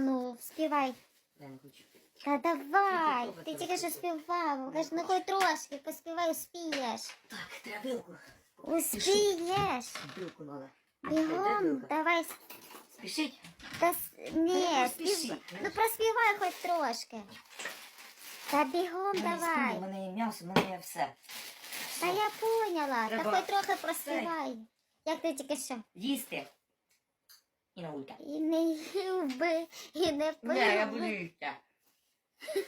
ну, співай. Я не хочу. Та давай, ти тільки що співав. Кажеш, ну хоч трошки, поспівай, успієш. Так, треба вилку. Успієш. Вилку надо. Бігом, давай. Спішіть. Та с- ні, Ну, спів... спіши. ну проспівай хоч трошки. Та бігом У мене спина, давай. У мене є м'ясо, у мене є все. Та я поняла, та Треба- хоч трохи проспівай. Як ти тільки що? Їсти. І на вулиця. І не їв би, і не пив. Не, я буду їсти.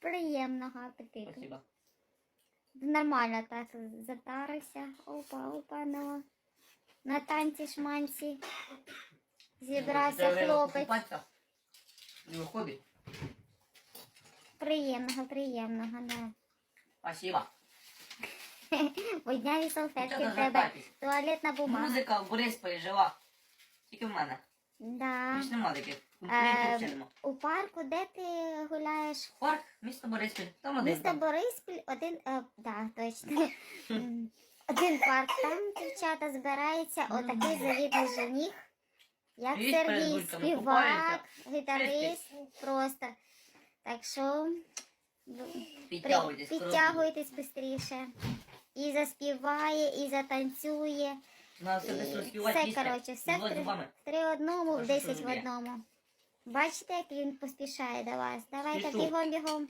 Приємного апетиту. Спасибо. Нормально так затарився. Опа, опа, ну. На танці шманці. Зібрався хлопець. Не виходить. Приємного, приємного, да. Спасибо. Водняві салфетки Нічого тебе. Туалетна бумага. Музика в Борисполі жива. Тільки в мене. Да. Більш нема таких. Е, Українців нема. у парку, де ти гуляєш? Парк, місто Бориспіль. Там один. Місто там. Бориспіль, один, е, да, точно. М, Один парк, там дівчата збираються, отакий завідний жених. Як перед Сергій, бульками, співак, купається. гітарист, просто. Так що при- Підтягуйтесь. підтягуйтесь швидше. І заспіває, і затанцює. На все І співати. все, коротше, все в три, зубами. в три одному, в що десять в одному. Бачите, як він поспішає до вас. Давайте бігом, бігом.